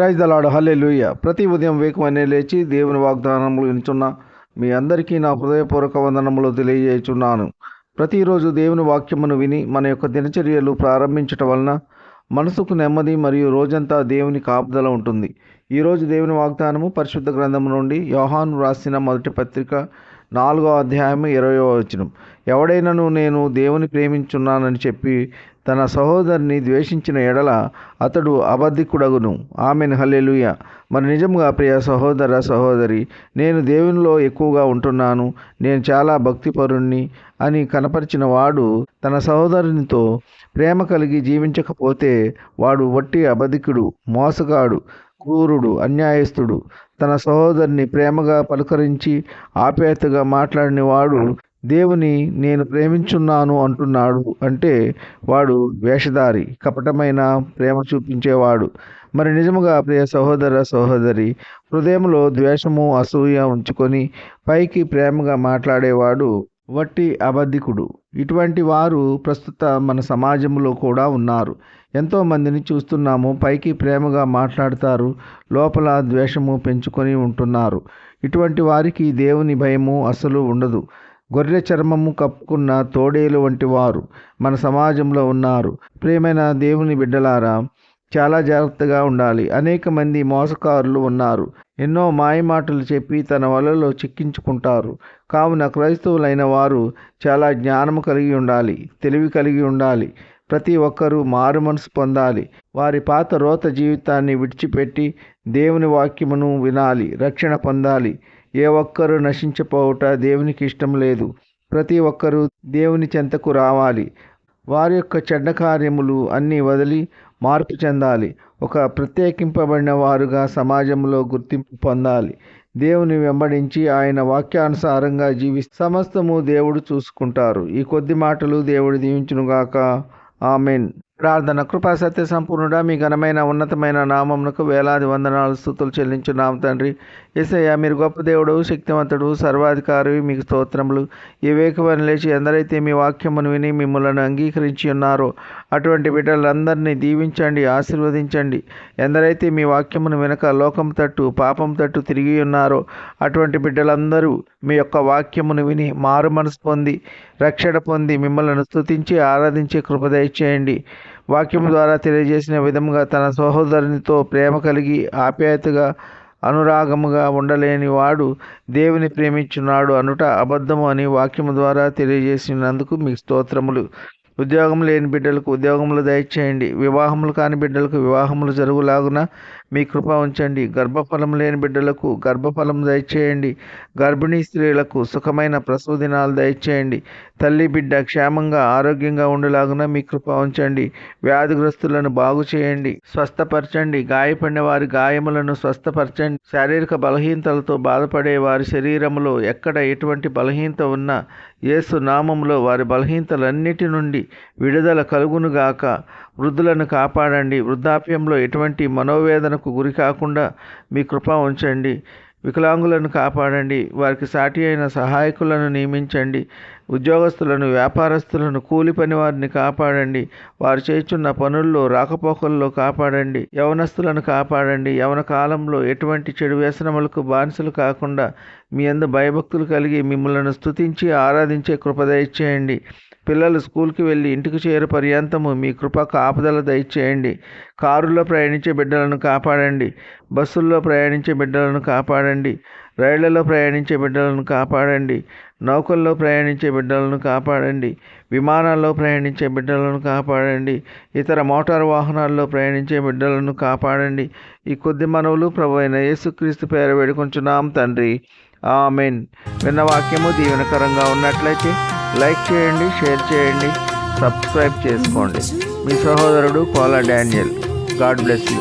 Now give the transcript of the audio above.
Praise దలాడు హల్లే లూయ ప్రతి ఉదయం వేకువనే లేచి దేవుని వాగ్దానములు వినుచున్న మీ అందరికీ నా హృదయపూర్వక వందనములు తెలియజేయుచున్నాను. ప్రతిరోజు దేవుని వాక్యమును విని మన యొక్క దినచర్యలు ప్రారంభించటం వలన మనసుకు నెమ్మది మరియు రోజంతా దేవుని కాపుదల ఉంటుంది. ఈరోజు దేవుని వాగ్దానము పరిశుద్ధ గ్రంథం నుండి యోహాను రాసిన మొదటి పత్రిక నాలుగో అధ్యాయం ఇరవయో వచనం. ఎవడైనను నేను దేవుని ప్రేమించున్నానని చెప్పి తన సహోదరిని ద్వేషించిన ఎడల అతడు అబద్ధికుడగును. ఆమెను. హల్లెలుయ. మరి నిజంగా ప్రియ సహోదర సహోదరి నేను దేవునిలో ఎక్కువగా ఉంటున్నాను నేను చాలా భక్తిపరుణ్ణి అని కనపరిచిన వాడు తన సహోదరునితో ప్రేమ కలిగి జీవించకపోతే వాడు వట్టి అబద్ధికుడు మోసగాడు క్రూరుడు అన్యాయస్తుడు తన సహోదరిని ప్రేమగా పలుకరించి ఆప్యాయతగా మాట్లాడిన వాడు దేవుని నేను ప్రేమించున్నాను అంటున్నాడు. అంటే వాడు వేషధారి కపటమైన ప్రేమ చూపించేవాడు. మరి నిజముగా ప్రియ సహోదర సహోదరి హృదయంలో ద్వేషము అసూయ ఉంచుకొని పైకి ప్రేమగా మాట్లాడేవాడు వట్టి అబద్ధికుడు. ఇటువంటి వారు ప్రస్తుత మన సమాజంలో కూడా ఉన్నారు. ఎంతోమందిని చూస్తున్నాము పైకి ప్రేమగా మాట్లాడతారు లోపల ద్వేషము పెంచుకొని ఉంటున్నారు. ఇటువంటి వారికి దేవుని భయము అసలు ఉండదు. గొర్రె చర్మము కప్పుకున్న తోడేలు వంటి వారు మన సమాజంలో ఉన్నారు. ప్రేమైన దేవుని బిడ్డలారా చాలా జాగ్రత్తగా ఉండాలి. అనేక మంది మోసకారులు ఉన్నారు. ఎన్నో మాయమాటలు చెప్పి తన వలలో చిక్కించుకుంటారు. కావున క్రైస్తవులైన వారు చాలా జ్ఞానము కలిగి ఉండాలి. తెలివి కలిగి ఉండాలి. ప్రతి ఒక్కరూ మారు మనసు పొందాలి. వారి పాత రోత జీవితాన్ని విడిచిపెట్టి దేవుని వాక్యమును వినాలి. రక్షణ పొందాలి. ఏ ఒక్కరూ నశించిపోవుట దేవునికి ఇష్టం లేదు. ప్రతి ఒక్కరూ దేవుని చెంతకు రావాలి. వారి యొక్క చెడ్డ కార్యములు అన్నీ వదిలి మార్పు చెందాలి. ఒక ప్రత్యేకింపబడిన వారుగా సమాజంలో గుర్తింపు పొందాలి. దేవుని వెంబడించి ఆయన వాక్యానుసారంగా జీవి సమస్తము దేవుడు చూసుకుంటారు. ఈ కొద్ది మాటలు దేవుడు దీవించునుగాక. ఆమెన్. ప్రార్థన కృపా సత్య సంపూర్ణుడా మీ ఘనమైన ఉన్నతమైన నామమునకు వేలాది వందనాలు స్థుతులు నామ తండ్రి. ఏసయ్య మీరు గొప్ప దేవుడు శక్తివంతుడు సర్వాధికారి మీకు స్తోత్రములు. ఈ లేచి ఎందరైతే మీ వాక్యమును విని మిమ్మల్ని అంగీకరించి ఉన్నారో అటువంటి బిడ్డలందరినీ దీవించండి ఆశీర్వదించండి. ఎందరైతే మీ వాక్యమును వెనక లోకం తట్టు పాపం తట్టు తిరిగి ఉన్నారో అటువంటి బిడ్డలందరూ మీ యొక్క వాక్యమును విని మారు మనసు పొంది రక్షణ పొంది మిమ్మల్ని స్తుతించి ఆరాధించి కృపదయచేయండి వాక్యం ద్వారా తెలియజేసిన విధముగా తన సహోదరునితో ప్రేమ కలిగి ఆప్యాయతగా అనురాగముగా ఉండలేని వాడు దేవుని ప్రేమించున్నాడు అనుట అబద్ధము అని వాక్యము ద్వారా తెలియజేసినందుకు మీకు స్తోత్రములు. ఉద్యోగం లేని బిడ్డలకు ఉద్యోగములు దయచేయండి. వివాహములు కాని బిడ్డలకు వివాహములు జరుగులాగున మీ కృప ఉంచండి. గర్భఫలం లేని బిడ్డలకు గర్భఫలం దయచేయండి. గర్భిణీ స్త్రీలకు సుఖమైన ప్రసవ దినాలు దయచేయండి. తల్లి బిడ్డ క్షేమంగా ఆరోగ్యంగా ఉండేలాగున మీ కృప ఉంచండి. వ్యాధిగ్రస్తులను బాగు చేయండి. స్వస్థపరచండి. గాయపడిన వారి గాయములను స్వస్థపరచండి. శారీరక బలహీనతలతో బాధపడే వారి శరీరంలో ఎక్కడ ఎటువంటి బలహీనత ఉన్నా యేసు నామంలో వారి బలహీనతలన్నిటి నుండి విడుదల కలుగునుగాక. వృద్ధులను కాపాడండి. వృద్ధాప్యంలో ఎటువంటి మనోవేదనకు గురి కాకుండా మీ కృప ఉంచండి. వికలాంగులను కాపాడండి. వారికి సాటి అయిన సహాయకులను నియమించండి. ఉద్యోగస్తులను వ్యాపారస్తులను కూలి పని వారిని కాపాడండి. వారు చేస్తున్న పనుల్లో రాకపోకల్లో కాపాడండి. యవనస్తులను కాపాడండి. యవన కాలంలో ఎటువంటి చెడు వ్యసనములకు బానిసలు కాకుండా మీ అందు భయభక్తులు కలిగి మిమ్మల్ని స్తుతించి ఆరాధించే కృప దయచేయండి. పిల్లలు స్కూల్కి వెళ్ళి ఇంటికి చేరు పర్యంతము మీ కృప కాపుదల దయచేయండి. కారులో ప్రయాణించే బిడ్డలను కాపాడండి. బస్సుల్లో ప్రయాణించే బిడ్డలను కాపాడండి. రైళ్ళలో ప్రయాణించే బిడ్డలను కాపాడండి. నౌకల్లో ప్రయాణించే బిడ్డలను కాపాడండి. విమానాల్లో ప్రయాణించే బిడ్డలను కాపాడండి. ఇతర మోటారు వాహనాల్లో ప్రయాణించే బిడ్డలను కాపాడండి. ఈ కొద్ది మనవులు ప్రభు అయిన యేసుక్రీస్తు పేరు వేడుకొంచున్నాం తండ్రి. ఆమెన్. విన్న వాక్యము దీవెనకరంగా ఉన్నట్లయితే లైక్ చేయండి షేర్ చేయండి సబ్స్క్రైబ్ చేసుకోండి. మీ సహోదరుడు Kola Daniel. God bless you.